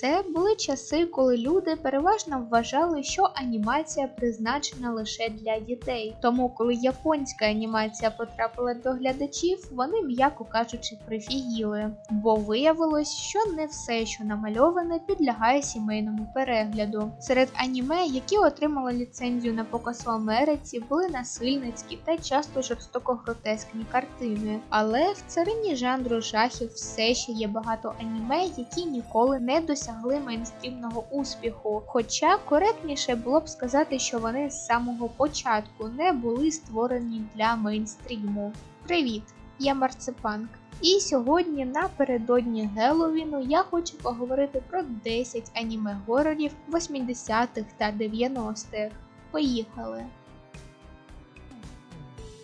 Це були часи, коли люди переважно вважали, що анімація призначена лише для дітей. Тому, коли японська анімація потрапила до глядачів, вони, м'яко кажучи, прифігіли. Бо виявилось, що не все, що намальоване, підлягає сімейному перегляду. Серед аніме, які отримали ліцензію на показ в Америці, були насильницькі та часто жорстоко гротескні картини. Але в царині жанру жахів все ще є багато аніме, які ніколи не досягли мейнстрімного успіху. Хоча коректніше було б сказати, що вони з самого початку не були створені для мейнстріму. Привіт, я Марципанк. І сьогодні напередодні Геловіну я хочу поговорити про 10 аніме горорів 80-х та 90-х. Поїхали!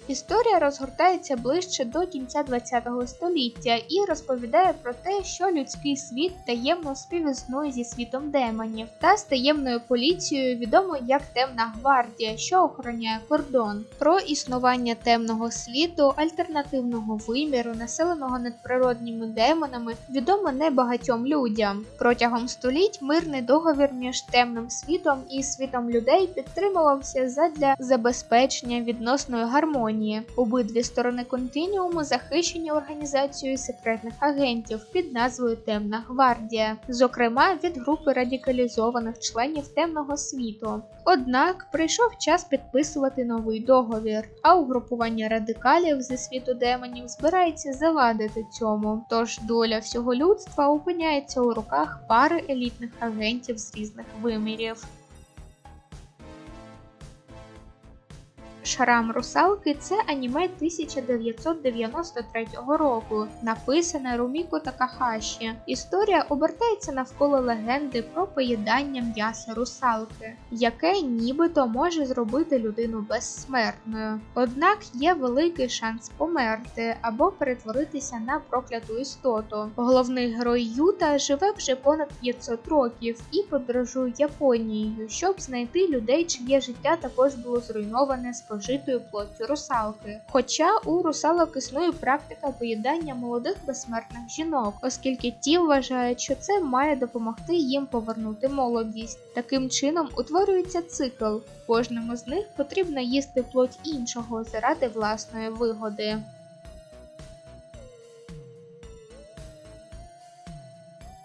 Історія розгортається ближче до кінця ХХ століття і розповідає про те, що людський світ таємно співіснує зі світом демонів та з таємною поліцією, відомо як Темна гвардія, що охороняє кордон, про існування темного світу, альтернативного виміру, населеного надприродніми демонами, відомо небагатьом людям. Протягом століть мирний договір між темним світом і світом людей підтримувався задля забезпечення відносної гармонії. Обидві сторони континіуму захищені організацією секретних агентів під назвою Темна Гвардія, зокрема від групи радикалізованих членів темного світу. Однак прийшов час підписувати новий договір, а угрупування радикалів зі світу демонів збирається завадити цьому. Тож доля всього людства опиняється у руках пари елітних агентів з різних вимірів. Шрам русалки це аніме 1993 року, написане Руміко Такахаші. Історія обертається навколо легенди про поїдання м'яса русалки, яке нібито може зробити людину безсмертною. Однак є великий шанс померти або перетворитися на прокляту істоту. Головний герой Юта живе вже понад 500 років і подорожує Японією, щоб знайти людей, чиє життя також було зруйноване з спожитою плоттю русалки. Хоча у русалок існує практика поїдання молодих безсмертних жінок, оскільки ті вважають, що це має допомогти їм повернути молодість. Таким чином утворюється цикл. Кожному з них потрібно їсти плоть іншого заради власної вигоди.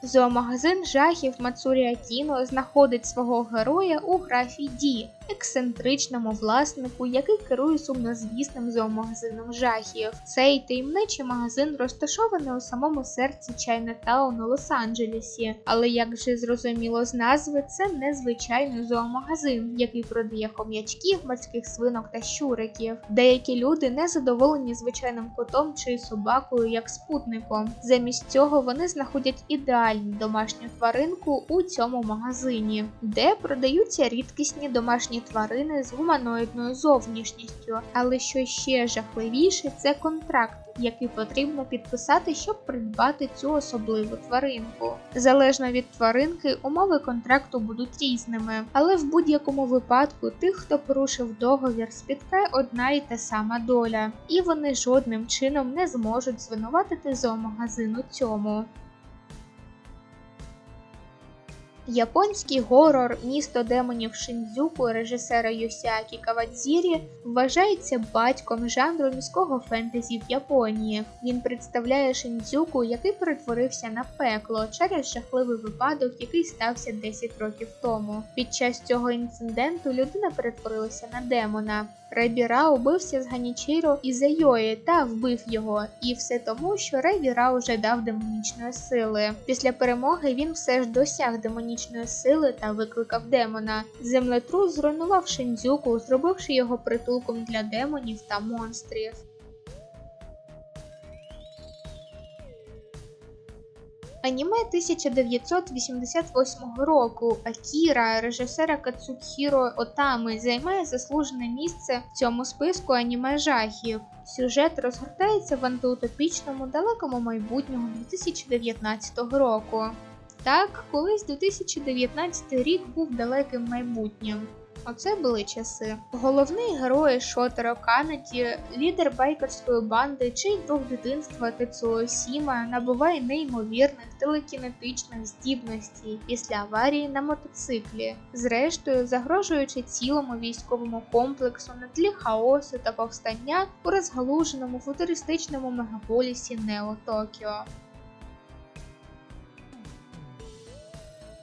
Зоомагазин жахів Мацурія Кіно знаходить свого героя у графі Ді, ексцентричному власнику, який керує сумнозвісним зоомагазином жахів. Цей таємничий магазин розташований у самому серці Чайнатауну Лос-Анджелесі, але як вже зрозуміло з назви, це незвичайний зоомагазин, який продає хом'ячків, морських свинок та щуриків. Деякі люди не задоволені звичайним котом чи собакою як спутником. Замість цього вони знаходять ідеальну домашню тваринку у цьому магазині, де продаються рідкісні домашні тварини з гуманоїдною зовнішністю, але що ще жахливіше, це контракт. Який потрібно підписати, щоб придбати цю особливу тваринку. Залежно від тваринки, умови контракту будуть різними, але в будь-якому випадку тих, хто порушив договір, спіткає одна і та сама доля, і вони жодним чином не зможуть звинуватити зоомагазин у цьому. Японський горор Місто демонів Шиндзюку режисера Йосіакі Кавадзірі вважається батьком жанру міського фентезі в Японії. Він представляє Шиндзюку, який перетворився на пекло через жахливий випадок, який стався 10 років тому. Під час цього інциденту людина перетворилася на демона. Ребіра убився з Ганічіро Зайої та вбив його, і все тому, що Ребіра уже дав демонічної сили. Після перемоги він все ж досяг демонічної сили та викликав демона. Землетрус зруйнував Шиндзюку, зробивши його притулком для демонів та монстрів. Аніме 1988 року Акіра, режисера Кацухіро Отами, займає заслужене місце в цьому списку аніме жахів. Сюжет розгортається в антиутопічному далекому майбутньому 2019 року. Так, колись 2019 рік був далеким майбутнім. Оце були часи. Головний герой Шотеро Канаті, лідер байкерської банди, чий друг дитинства Тецуо Сіма набуває неймовірних телекінетичних здібностей після аварії на мотоциклі, зрештою загрожуючи цілому військовому комплексу на тлі хаосу та повстання у розгалуженому футуристичному мегаполісі Нео Токіо.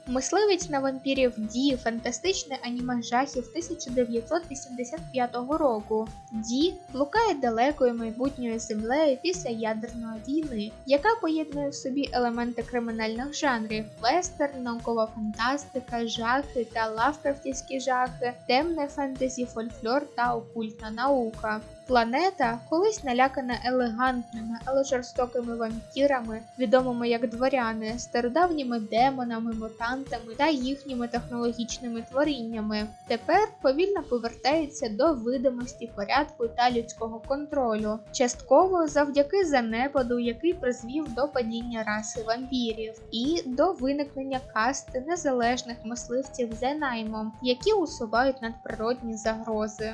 Мисливець на вампірів Ді фантастичне аніме жахів 1985 року. Ді блукає далекою майбутньою землею після ядерної війни, яка поєднує в собі елементи кримінальних жанрів: вестерн, наукова фантастика, жахи та лавкрафтівські жахи, темне фентезі, фольклор та окультна наука. Планета, колись налякана елегантними, але жорстокими вампірами, відомими як дворяни, стародавніми демонами, мутантами та їхніми технологічними творіннями, тепер повільно повертається до видимості порядку та людського контролю, частково завдяки занепаду, який призвів до падіння раси вампірів, і до виникнення касти незалежних мисливців за наймом, які усувають надприродні загрози.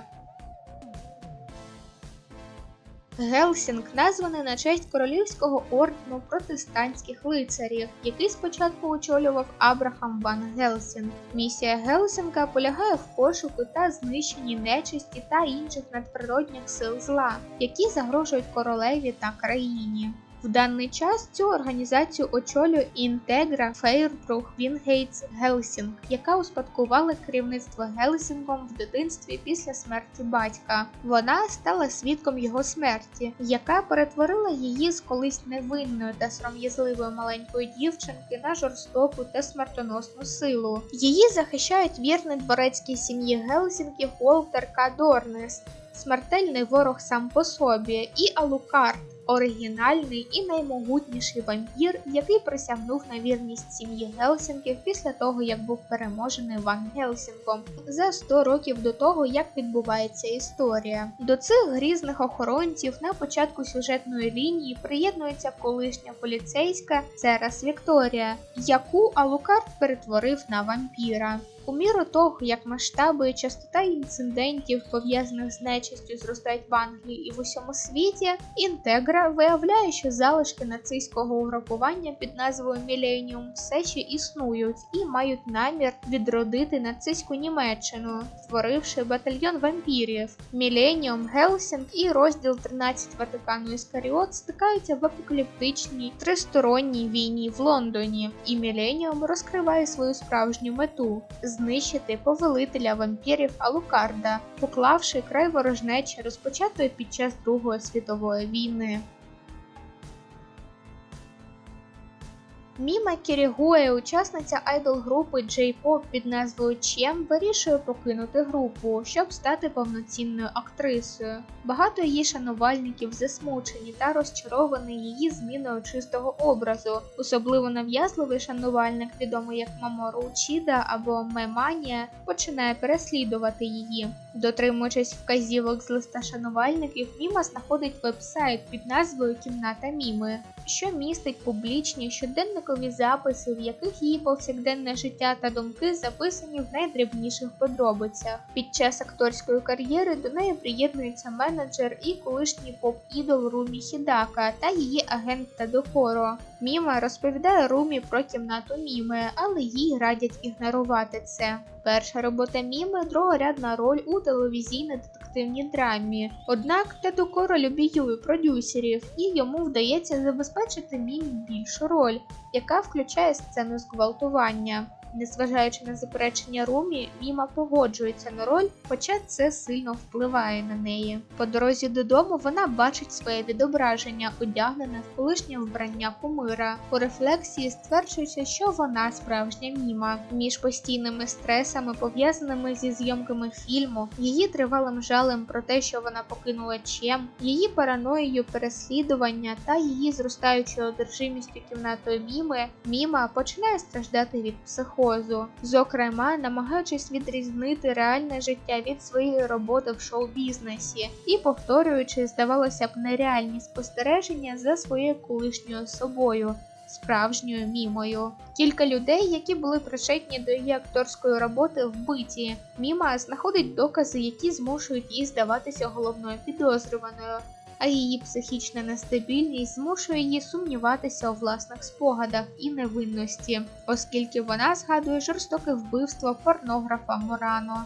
Гелсінг названий на честь королівського ордену протестантських лицарів, який спочатку очолював Абрахам Ван Гелсінг. Місія Гелсінга полягає в пошуку та знищенні нечисті та інших надприродних сил зла, які загрожують королеві та країні. В даний час цю організацію очолює Інтегра Фейрбрух Вінгейтс Гелсінг, яка успадкувала керівництво Гелсінгом в дитинстві після смерті батька. Вона стала свідком його смерті, яка перетворила її з колись невинної та сором'язливої маленької дівчинки на жорстоку та смертоносну силу. Її захищають вірний дворецькій сім'ї Гелсінгів Волтер К. Дорнес, смертельний ворог сам по собі, і Алукард оригінальний і наймогутніший вампір, який присягнув на вірність сім'ї Гелсінгів після того, як був переможений Ван Гелсінгом за 100 років до того, як відбувається історія. До цих грізних охоронців на початку сюжетної лінії приєднується колишня поліцейська Церас Вікторія, яку Алукард перетворив на вампіра. У міру того, як масштаби і частота інцидентів, пов'язаних з нечистю, зростають в Англії і в усьому світі, інтегра виявляє, що залишки нацистського угрупування під назвою Міленіум все ще існують і мають намір відродити нацистську Німеччину, створивши батальйон вампірів. Міленіум, Гелсінг і розділ 13 Ватикану Іскаріот стикаються в апокаліптичній тристоронній війні в Лондоні, і Міленіум розкриває свою справжню мету знищити повелителя вампірів Алукарда, поклавши край ворожнечі, розпочатої під час Другої світової війни. Міма Кірігуе, учасниця айдол групи J-Pop під назвою Чем, вирішує покинути групу, щоб стати повноцінною актрисою. Багато її шанувальників засмучені та розчаровані її зміною чистого образу. Особливо нав'язливий шанувальник, відомий як Мамору Чіда або Меманія, починає переслідувати її. Дотримуючись вказівок з листа шанувальників, Міма знаходить веб-сайт під назвою Кімната Міми, що містить публічні щоденникові записи, в яких її повсякденне життя та думки записані в найдрібніших подробицях. Під час акторської кар'єри до неї приєднується менеджер і колишній поп-ідол Румі Хідака та її агент Тадокоро. Міма розповідає Румі про кімнату Міми, але їй радять ігнорувати це. Перша робота Міми другорядна роль у детективній драмі. Однак Тедокоро любіює продюсерів, і йому вдається забезпечити Мімі більшу роль, яка включає сцену зґвалтування. Незважаючи на заперечення Румі, Міма погоджується на роль, хоча це сильно впливає на неї. По дорозі додому вона бачить своє відображення, одягнене в колишнє вбрання кумира. У рефлексії стверджується, що вона справжня міма. Між постійними стресами, пов'язаними зі зйомками фільму, її тривалим жалем про те, що вона покинула чем, її параноєю переслідування та її зростаючою одержимістю кімнатою Міми, Міма починає страждати від психозу психозу, зокрема намагаючись відрізнити реальне життя від своєї роботи в шоу-бізнесі і повторюючи, здавалося б, нереальні спостереження за своєю колишньою собою. справжньою мімою. Кілька людей, які були причетні до її акторської роботи, вбиті. Міма знаходить докази, які змушують її здаватися головною підозрюваною. А її психічна нестабільність змушує її сумніватися у власних спогадах і невинності, оскільки вона згадує жорстоке вбивство порнографа Морано.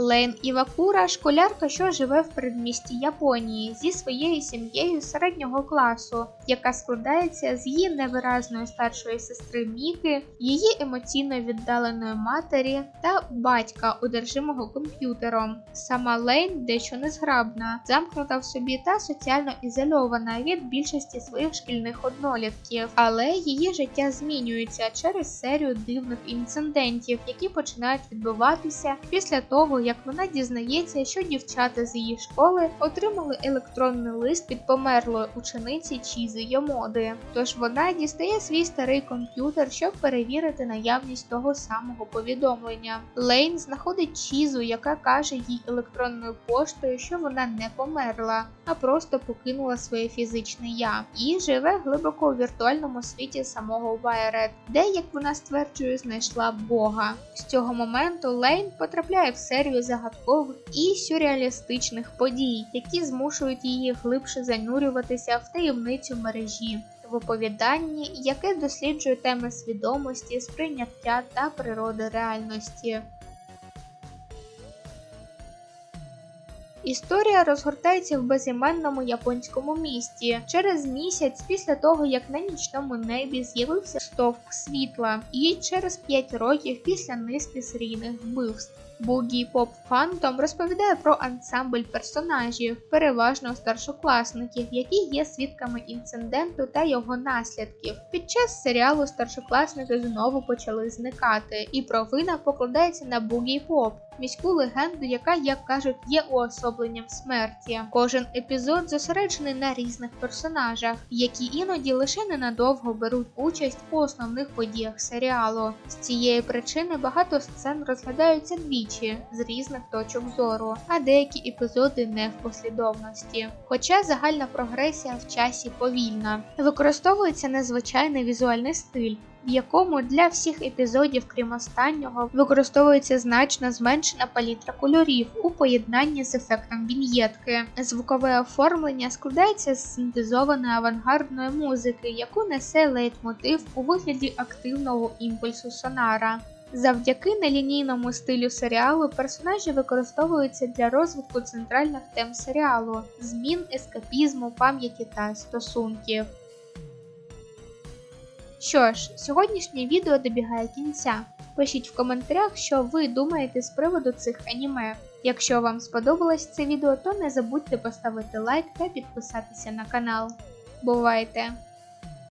Лейн Івакура школярка, що живе в передмісті Японії зі своєю сім'єю середнього класу, яка складається з її невиразної старшої сестри Міки, її емоційно віддаленої матері та батька, одержимого комп'ютером. Сама Лейн дещо незграбна, замкнута в собі та соціально ізольована від більшості своїх шкільних однолітків, але її життя змінюється через серію дивних інцидентів, які починають відбуватися після того, як вона дізнається, що дівчата з її школи отримали електронний лист від померлої учениці Чізи Йомоди. Тож вона дістає свій старий комп'ютер, щоб перевірити наявність того самого повідомлення. Лейн знаходить Чізу, яка каже їй електронною поштою, що вона не померла, а просто покинула своє фізичне я і живе глибоко у віртуальному світі самого Вайрет, де, як вона стверджує, знайшла Бога. З цього моменту Лейн потрапляє в загадкових і сюрреалістичних подій, які змушують її глибше занурюватися в таємницю мережі. В оповіданні, яке досліджує теми свідомості, сприйняття та природи реальності. Історія розгортається в безіменному японському місті через місяць після того, як на нічному небі з'явився стовп світла, і через 5 років після низки серійних вбивств. Бугі Поп Фантом розповідає про ансамбль персонажів, переважно старшокласників, які є свідками інциденту та його наслідків. Під час серіалу старшокласники знову почали зникати, і провина покладається на Бугі Поп. Міську легенду, яка, як кажуть, є уособленням смерті. Кожен епізод зосереджений на різних персонажах, які іноді лише ненадовго беруть участь у основних подіях серіалу. З цієї причини багато сцен розглядаються двічі з різних точок зору, а деякі епізоди не в послідовності. Хоча загальна прогресія в часі повільна, використовується незвичайний візуальний стиль в якому для всіх епізодів, крім останнього, використовується значно зменшена палітра кольорів у поєднанні з ефектом віньєтки. Звукове оформлення складається з синтезованої авангардної музики, яку несе лейтмотив у вигляді активного імпульсу сонара. Завдяки нелінійному стилю серіалу персонажі використовуються для розвитку центральних тем серіалу, змін ескапізму, пам'яті та стосунків. Що ж, сьогоднішнє відео добігає кінця. Пишіть в коментарях, що ви думаєте з приводу цих аніме. Якщо вам сподобалось це відео, то не забудьте поставити лайк та підписатися на канал. Бувайте!